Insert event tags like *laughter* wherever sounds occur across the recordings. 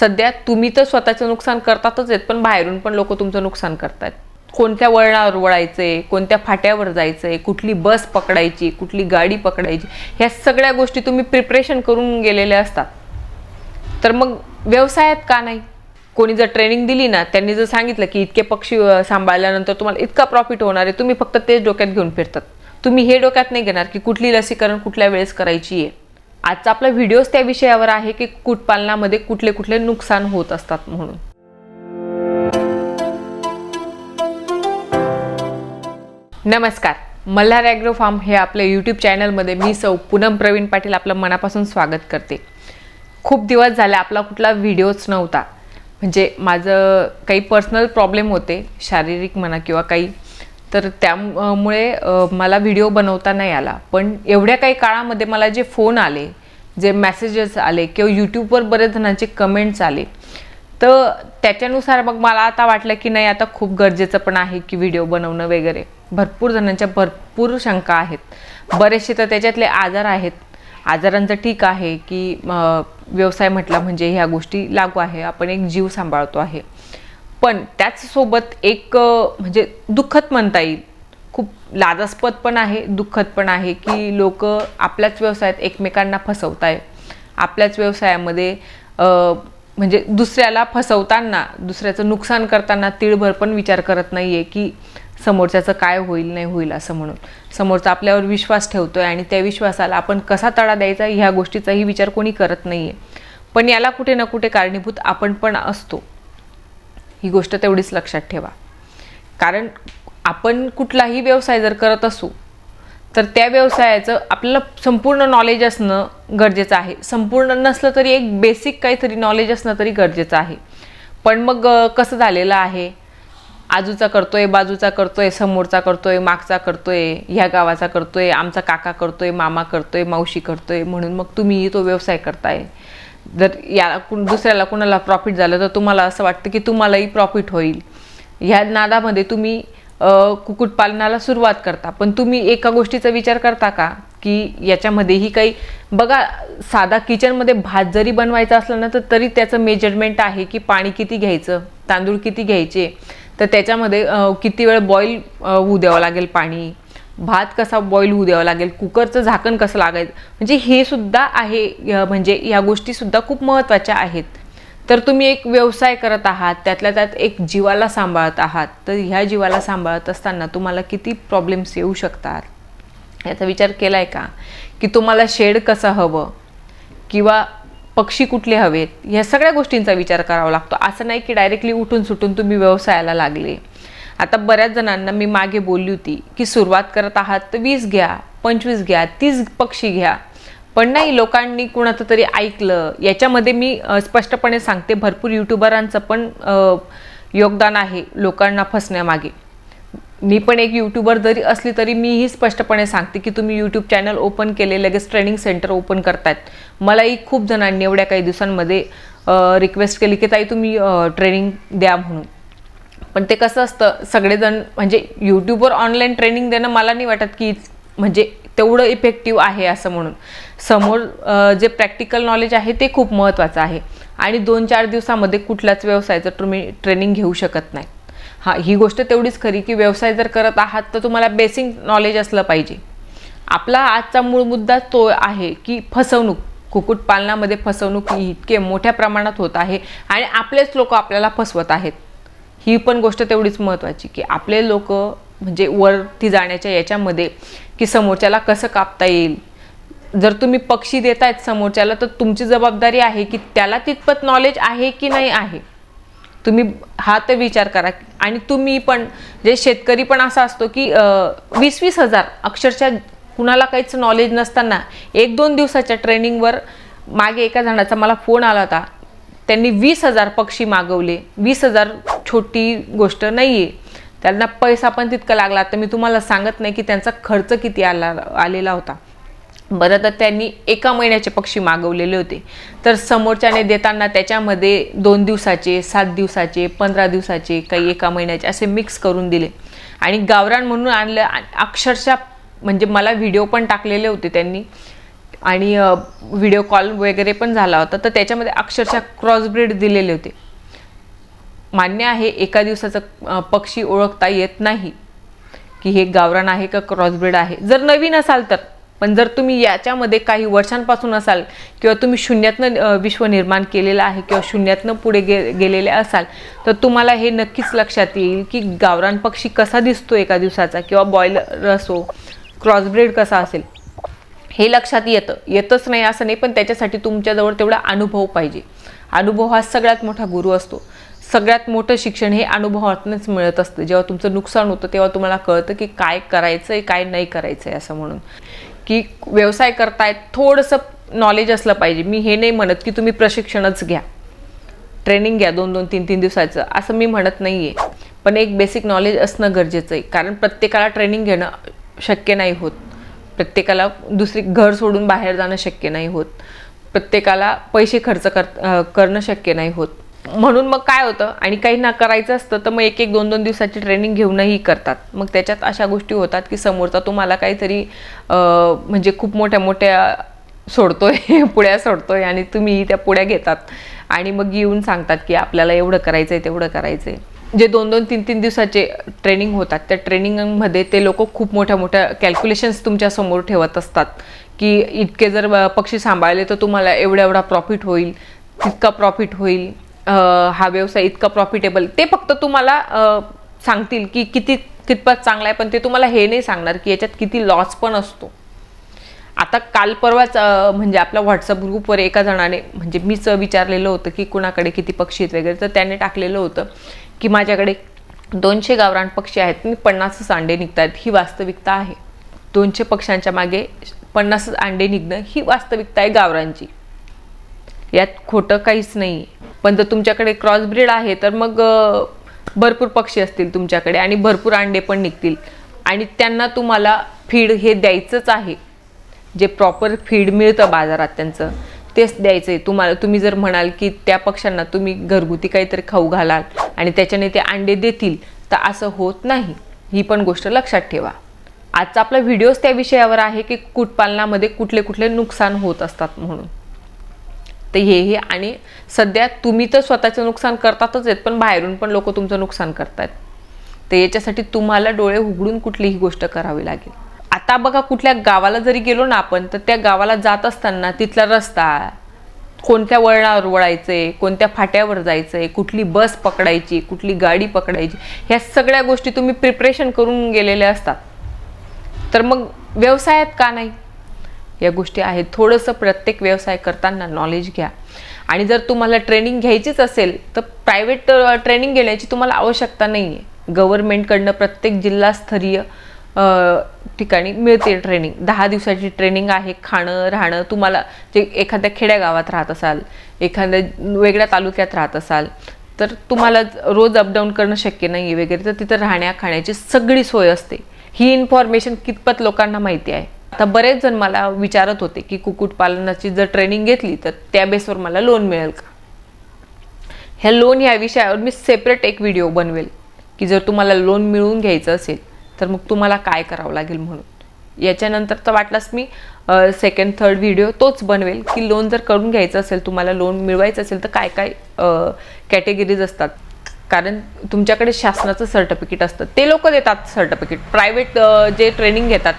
सध्या तुम्ही तर स्वतःचं नुकसान करतातच आहेत पण बाहेरून पण लोक तुमचं नुकसान करतात कोणत्या वळणावर वळायचंय कोणत्या फाट्यावर जायचंय कुठली बस पकडायची कुठली गाडी पकडायची ह्या सगळ्या गोष्टी तुम्ही प्रिपरेशन करून गेलेल्या असतात. तर मग व्यवसायात का नाही? कोणी जर ट्रेनिंग दिली ना त्यांनी जर सांगितलं की इतके पक्षी सांभाळल्यानंतर तुम्हाला इतका प्रॉफिट होणार आहे तुम्ही फक्त तेच डोक्यात घेऊन फिरतात. तुम्ही हे डोक्यात नाही घेणार की कुठली लसीकरण कुठल्या वेळेस करायची आहे. आजचा आपला व्हिडिओच त्या विषयावर आहे की कुटपालनामध्ये कुठले कुठले नुकसान होत असतात म्हणून. नमस्कार मल्हार ॲग्रो फार्म हे आपल्या यूट्यूब चॅनलमध्ये मी सौ पूनम प्रवीण पाटील आपलं मनापासून स्वागत करते. खूप दिवस झाले आपला कुठला व्हिडिओच नव्हता. म्हणजे माझं काही पर्सनल प्रॉब्लेम होते शारीरिक म्हणा किंवा काही. तर त्यामुळे मला व्हिडिओ बनवता नाही आला. पण एवढ्या काही काळामध्ये मला जे फोन आले जे मेसेजेस आले किंवा यूट्यूबवर बरेच जणांचे कमेंट्स आले तर त्याच्यानुसार मग मला आता वाटलं की नाही आता खूप गरजेचं पण आहे की व्हिडिओ बनवणं वगैरे. भरपूर जणांच्या भरपूर शंका आहेत. बरेचसे तर त्याच्यातले आजार आहेत. आजारांचं ठीक आहे की व्यवसाय म्हटला म्हणजे ह्या गोष्टी लागू आहे. आपण एक जीव सांभाळतो आहे. पण त्याचसोबत एक म्हणजे दुःखद म्हणता येईल. खूप लाजास्पद पण आहे दुःखद पण आहे की लोक आपल्याच व्यवसायात एकमेकांना फसवताय. आपल्याच व्यवसायामध्ये म्हणजे दुसऱ्याला फसवताना दुसऱ्याचं नुकसान करताना तिळभर पण विचार करत नाही आहे की समोरच्याचं काय होईल नाही होईल असं म्हणून. समोरचा आपल्यावर विश्वास ठेवतो आहे आणि त्या विश्वासाला आपण कसा तडा द्यायचा ह्या गोष्टीचाही विचार कोणी करत नाही आहे पण याला कुठे ना कुठे कारणीभूत आपण पण असतो. ही गोष्ट तेवढीच लक्षात ठेवा. कारण आपण कुठलाही व्यवसाय जर करत असू तर त्या व्यवसायाचं आपल्याला संपूर्ण नॉलेज असणं गरजेचं आहे. संपूर्ण नसलं तरी एक बेसिक काहीतरी नॉलेज असणं तरी गरजेचं आहे. पण मग कसं झालेलं आहे? आजूचा करतोय बाजूचा करतोय समोरचा करतोय मागचा करतोय ह्या गावाचा करतोय आमचा काका करतोय मामा करतोय मावशी करतोय म्हणून मग तुम्हीही तो व्यवसाय करताय. जर या कुण- दुसऱ्याला कुणाला प्रॉफिट झालं तर तुम्हाला असं वाटतं की तुम्हालाही प्रॉफिट होईल. ह्या नादामध्ये तुम्ही कुक्कुटपालनाला सुरुवात करता. पण तुम्ही एका गोष्टीचा विचार करता का? की याच्यामध्येही काही बघा साधा किचनमध्ये भात जरी बनवायचा असला ना तर तरी त्याचं मेजरमेंट आहे की पाणी किती घ्यायचं तांदूळ किती घ्यायचे. तर त्याच्यामध्ये किती वेळ बॉईल होऊ द्यावं लागेल पाणी. भात कसा बॉईल होऊ द्यावा लागेल कुकरचं झाकण कसं लागायचं? म्हणजे हे सुद्धा आहे म्हणजे या गोष्टी सुद्धा खूप महत्त्वाच्या आहेत. तर तुम्ही एक व्यवसाय करत आहात त्यातल्या त्यात एक जीवाला सांभाळत आहात तर ह्या जीवाला सांभाळत असताना तुम्हाला किती प्रॉब्लेम्स येऊ शकतात? याचा विचार केला आहे का? की तुम्हाला शेड कसं हवं? किंवा पक्षी कुठले हवेत? ह्या सगळ्या गोष्टींचा विचार करावा लागतो. असं नाही की डायरेक्टली उठून सुटून तुम्ही व्यवसायाला लागले. आता बऱ्याच जणांना मी मागे बोलली होती की सुरुवात करत आहात तर वीस घ्या पंचवीस घ्या तीस पक्षी घ्या. पण नाही लोकांनी कुणाचं तरी ऐकलं. याच्यामध्ये मी स्पष्टपणे सांगते भरपूर युट्यूबरांचं पण योगदान आहे लोकांना फसण्यामागे. मी पण एक यूट्यूबर जरी असली तरी मीही स्पष्टपणे सांगते की तुम्ही यूट्यूब चॅनल ओपन केले लगेच ट्रेनिंग सेंटर ओपन करतायत. मलाही खूप जणांनी एवढ्या काही दिवसांमध्ये रिक्वेस्ट केली की ताई तुम्ही ट्रेनिंग द्या म्हणून. पण ते कसं असतं सगळेजण म्हणजे यूट्यूबवर ऑनलाईन ट्रेनिंग देणं मला नाही वाटत की म्हणजे तेवढं इफेक्टिव्ह आहे असं म्हणून. समोर जे प्रॅक्टिकल नॉलेज आहे ते खूप महत्त्वाचं आहे. आणि दोन चार दिवसामध्ये कुठल्याच व्यवसायाचं तुम्ही ट्रेनिंग घेऊ शकत नाही. हां ही गोष्ट तेवढीच खरी की व्यवसाय जर करत आहात तर तुम्हाला बेसिक नॉलेज असलं पाहिजे. आपला आजचा मूळ मुद्दा तो आहे की फसवणूक. कुक्कुटपालनामध्ये फसवणूक ही इतके मोठ्या प्रमाणात होत आहे आणि आपलेच लोक आपल्याला फसवत आहेत. ही पण गोष्ट तेवढीच महत्त्वाची की आपले लोक म्हणजे वरती जाण्याच्या याच्यामध्ये की समोरच्याला कसं कापता येईल. जर तुम्ही पक्षी देत आहेत समोरच्याला तर तुमची जबाबदारी आहे की त्याला तितपत नॉलेज आहे की नाही आहे. तुम्ही हा तर विचार करा. आणि तुम्ही पण जे शेतकरी पण असा असतो की वीस वीस हजार अक्षरशः कुणाला काहीच नॉलेज नसताना एक दोन दिवसाच्या ट्रेनिंगवर मागे एका जणाचा मला फोन आला होता. त्यांनी वीस हजार पक्षी मागवले. वीस हजार छोटी गोष्ट नाही आहे त्यांना पैसा पण तितका लागला तर मी तुम्हाला सांगत नाही की त्यांचा खर्च किती आला आलेला होता. बरं तर त्यांनी एका महिन्याचे पक्षी मागवलेले होते. तर समोरच्याने देताना त्याच्यामध्ये दोन दिवसाचे सात दिवसाचे पंधरा दिवसाचे काही एका महिन्याचे असे मिक्स करून दिले. आणि गावरान म्हणून आणलं अक्षरशः म्हणजे मला व्हिडिओ पण टाकलेले होते त्यांनी. आणि व्हिडिओ कॉल वगैरे पण झाला होता. तर त्याच्यामध्ये अक्षरशः क्रॉसब्रीड दिलेले होते. मान्य आहे एका दिवसाचं पक्षी ओळखता येत नाही की हे गावरान आहे का क्रॉसब्रीड आहे. जर नवीन असाल तर पण जर तुम्ही याच्यामध्ये काही वर्षांपासून असाल किंवा तुम्ही शून्यातनं विश्व निर्माण केलेलं आहे किंवा शून्यातनं पुढे गे गेलेले असाल तर तुम्हाला हे नक्कीच लक्षात येईल की गावरान पक्षी कसा दिसतो एका दिवसाचा किंवा बॉयलर असो क्रॉसब्रीड कसा असेल. हे लक्षात येतं. येतच नाही असं नाही पण त्याच्यासाठी तुमच्याजवळ तेवढा अनुभव पाहिजे. अनुभव हा सगळ्यात मोठा गुरु असतो. सगळ्यात मोठं शिक्षण हे अनुभवातूनच मिळत असतं. जेव्हा तुमचं नुकसान होतं तेव्हा तुम्हाला कळतं की काय करायचं आहे काय नाही करायचं आहे असं म्हणून. की व्यवसाय करतायत थोडंसं नॉलेज असलं पाहिजे. मी हे नाही म्हणत की तुम्ही प्रशिक्षणच घ्या. ट्रेनिंग घ्या दोन दोन तीन तीन दिवसाचं. असं मी म्हणत नाही आहे पण एक बेसिक नॉलेज असणं गरजेचं आहे. कारण प्रत्येकाला ट्रेनिंग घेणं शक्य नाही होत. प्रत्येकाला दुसरी घर सोडून बाहेर जाणं शक्य नाही होत. प्रत्येकाला पैसे खर्च कर करणं शक्य नाही होत. म्हणून मग काय होतं? आणि काही ना करायचं असतं तर मग एक एक दोन दोन दिवसाची ट्रेनिंग घेऊनही करतात. मग त्याच्यात अशा गोष्टी होतात की समोरचा तुम्हाला काहीतरी म्हणजे खूप मोठ्या मोठ्या सोडतोय *laughs* पुड्या सोडतोय आणि तुम्ही त्या पुड्या घेतात. आणि मग येऊन सांगतात की आपल्याला एवढं करायचं आहे तेवढं करायचं आहे जे दोन दोन तीन तीन दिवसाचे ट्रेनिंग होतात. त्या ट्रेनिंगमध्ये ते लोक खूप मोठ्या मोठ्या कॅल्क्युलेशन्स तुमच्यासमोर ठेवत असतात की इतके जर पक्षी सांभाळले तर तुम्हाला एवढा एवढा प्रॉफिट होईल तितका प्रॉफिट होईल हा व्यवसाय इतका प्रॉफिटेबल ते फक्त तुम्हाला सांगतील की किती कितपत चांगला आहे पण ते तुम्हाला हे नाही सांगणार की याच्यात किती लॉस पण असतो. आता काल परवाच म्हणजे आपल्या व्हॉट्सअप ग्रुपवर एका जणाने म्हणजे मीच विचारलेलं होतं की कुणाकडे किती पक्षी आहेत वगैरे तर त्याने टाकलेलं होतं की माझ्याकडे दोनशे गावरान पक्षी आहेत आणि पन्नासच अंडे निघत आहेत ही वास्तविकता आहे. दोनशे पक्ष्यांच्या मागे पन्नासच अंडे निघणं ही वास्तविकता आहे गावरांची यात खोटं काहीच नाही पण जर तुमच्याकडे क्रॉस ब्रीड आहे तर मग भरपूर पक्षी असतील तुमच्याकडे आणि भरपूर अंडे पण निघतील. आणि त्यांना तुम्हाला फीड हे द्यायचंच आहे. जे प्रॉपर फीड मिळतं बाजारात त्यांचं तेच द्यायचं आहे तुम्हाला तुम्ही जर म्हणाल की त्या पक्ष्यांना तुम्ही घरगुती काहीतरी खाऊ घालाल आणि त्याच्याने ते अंडे देतील तर असं होत नाही. ही पण गोष्ट लक्षात ठेवा. आजचा आपला व्हिडिओच त्या विषयावर आहे की कुटपालनामध्ये कुठले कुठले नुकसान होत असतात म्हणून. तर हे हे आणि सध्या तुम्ही तर स्वतःचं नुकसान करतातच आहेत पण बाहेरून पण लोक तुमचं नुकसान करतात तर याच्यासाठी तुम्हाला डोळे उघडून कुठलीही गोष्ट करावी लागेल. आता बघा कुठल्या गावाला जरी गेलो ना आपण तर त्या गावाला जात असताना तिथला रस्ता कोणत्या वळणावर वळायचंय कोणत्या फाट्यावर जायचंय कुठली बस पकडायची कुठली गाडी पकडायची ह्या सगळ्या गोष्टी तुम्ही प्रिपरेशन करून गेलेल्या असतात. तर मग व्यवसायात का नाही? या गोष्टी आहेत. थोडंसं प्रत्येक व्यवसाय करताना नॉलेज घ्या. आणि जर तुम्हाला ट्रेनिंग घ्यायचीच असेल तर प्रायव्हेट ट्रेनिंग घेण्याची तुम्हाला आवश्यकता नाही आहे गव्हर्नमेंटकडनं प्रत्येक जिल्हास्तरीय ठिकाणी मिळते ट्रेनिंग दहा दिवसाची ट्रेनिंग आहे खाणं राहणं. तुम्हाला जे एखाद्या खेड्यागावात राहत असाल एखाद्या वेगळ्या तालुक्यात राहत असाल तर तुम्हाला रोज अपडाऊन करणं शक्य नाही आहे वगैरे. तर तिथं राहण्या खाण्याची सगळी सोय असते. ही इन्फॉर्मेशन कितपत लोकांना माहिती आहे? आता बरेच जण मला विचारत होते की कुक्कुटपालनाची जर ट्रेनिंग घेतली तर त्या बेसवर मला लोन मिळेल का? ह्या लोन ह्या विषयावर मी सेपरेट एक व्हिडिओ बनवेल की जर तुम्हाला लोन मिळवून घ्यायचं असेल तर मग तुम्हाला काय करावं लागेल म्हणून? याच्यानंतर तर वाटलास मी सेकंड थर्ड व्हिडिओ तोच बनवेल. की लोन जर करून घ्यायचं असेल तुम्हाला लोन मिळवायचं असेल तर काय काय कॅटेगरीज असतात? कारण तुमच्याकडे शासनाचं सर्टिफिकेट असतं. ते लोक देतात सर्टिफिकेट प्रायव्हेट जे ट्रेनिंग घेतात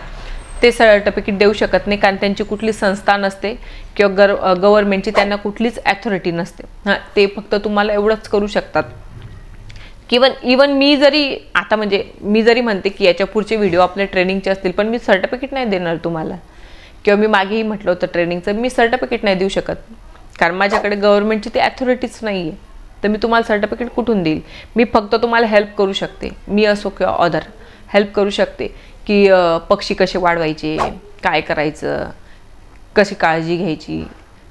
ते सर्टिफिकेट देऊ शकत नाही कारण त्यांची कुठली संस्था नसते किंवा गर गव्हर्नमेंटची त्यांना कुठलीच ॲथॉरिटी नसते. हां ते फक्त तुम्हाला एवढंच करू शकतात. किंवा इवन मी जरी आता म्हणजे मी जरी म्हणते की याच्या पुढचे व्हिडिओ आपले ट्रेनिंगचे असतील पण मी सर्टिफिकेट नाही देणार तुम्हाला. किंवा मी मागेही म्हटलं होतं ट्रेनिंगचं मी सर्टिफिकेट नाही देऊ शकत. कारण माझ्याकडे गव्हर्नमेंटची ती ॲथॉरिटीच नाही आहे तर मी तुम्हाला सर्टिफिकेट कुठून देईल? मी फक्त तुम्हाला हेल्प करू शकते. मी असो किंवा ऑदर हेल्प करू शकते की पक्षी कसे वाढवायचे काय करायचं कशी काळजी घ्यायची.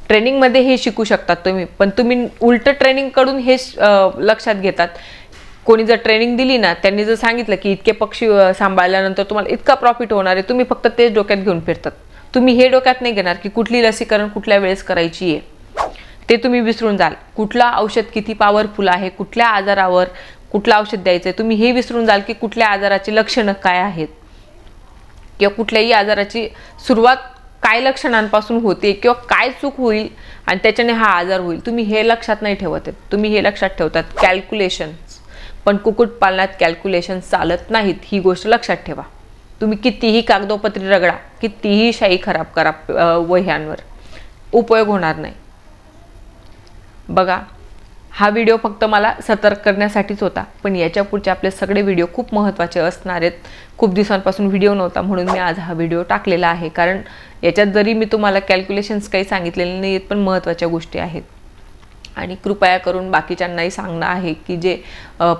ट्रेनिंगमध्ये हे शिकू शकतात तुम्ही पण तुम्ही उलटं ट्रेनिंगकडून हे लक्षात घेतात. कोणी जर ट्रेनिंग दिली ना त्यांनी जर सांगितलं की इतके पक्षी सांभाळल्यानंतर तुम्हाला इतका प्रॉफिट होणार आहे तुम्ही फक्त तेच डोक्यात घेऊन फिरतात. तुम्ही हे डोक्यात नाही घेणार की कुठली लसीकरण कुठल्या वेळेस करायची आहे. ते तुम्ही विसरून जाल. कुठला औषध किती पॉवरफुल आहे कुठल्या आजारावर कुठलं औषध द्यायचं आहे तुम्ही हे विसरून जाल की कुठल्या आजाराची लक्षणं काय आहेत. किंवा कुठल्याही आजाराची सुरुवात काय लक्षणांपासून होते किंवा काय चूक होईल आणि त्याच्याने हा आजार होईल. तुम्ही हे लक्षात नाही ठेवत आहेत. तुम्ही हे लक्षात ठेवतात. कॅल्क्युलेशन्स पण कुक्कुटपालनात कॅल्क्युलेशन चालत नाहीत ही गोष्ट लक्षात ठेवा. तुम्ही कितीही कागदोपत्री रगडा कितीही शाई खराब करा वह्यांवर. उपयोग होणार नाही. बघा हा व्हिडिओ फक्त मला सतर्क करण्यासाठीच होता पण याच्या पुढचे आपले सगळे व्हिडिओ खूप महत्त्वाचे असणार आहेत. खूप दिवसांपासून व्हिडिओ नव्हता म्हणून मी आज हा व्हिडिओ टाकलेला आहे. कारण याच्यात जरी मी तुम्हाला कॅल्क्युलेशन्स काही सांगितलेले नाही आहेत पण महत्त्वाच्या गोष्टी आहेत. आणि कृपया करून बाकीच्यांनाही सांगणं आहे की जे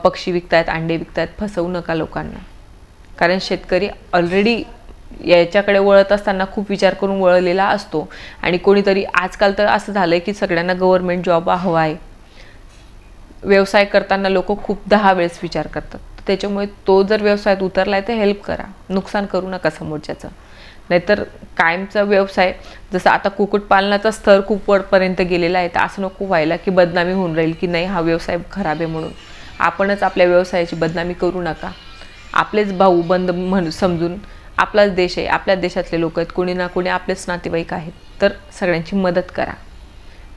पक्षी विकतायत अंडे विकतायत फसवू नका लोकांना. कारण शेतकरी ऑलरेडी याच्याकडे वळत असताना खूप विचार करून वळलेला असतो. आणि कोणीतरी आजकाल तर असं झालं आहे की सगळ्यांना गव्हर्नमेंट जॉब हवा आहे. व्यवसाय करताना लोक खूप दहा वेळेस विचार करतात. त्याच्यामुळे तो जर व्यवसायात उतरलाय तर हेल्प करा. नुकसान करू नका समोरच्याचं. नाहीतर कायमचा व्यवसाय जसं आता कुक्कुटपालनाचा स्तर खूप वरपर्यंत गेलेला आहे तर असं नको व्हायला की बदनामी होऊन राहील की नाही हा व्यवसाय खराब आहे म्हणून. आपणच आपल्या व्यवसायाची बदनामी करू नका. आपलेच भाऊ बंद म्हणून समजून आपलाच देश आहे आपल्या देशातले लोक आहेत कोणी ना कोणी आपलेच नातेवाईक आहेत तर सगळ्यांची मदत करा.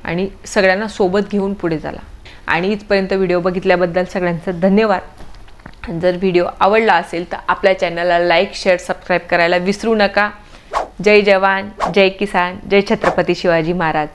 आणि सगळ्यांना सोबत घेऊन पुढे झाला आणि इथपर्यंत व्हिडिओ बघितल्याबद्दल सगळ्यांचं धन्यवाद. आणि जर व्हिडिओ आवडला असेल तर आपल्या चॅनलला लाईक शेअर सबस्क्राईब करायला विसरू नका. जय जवान जय किसान जय छत्रपती शिवाजी महाराज.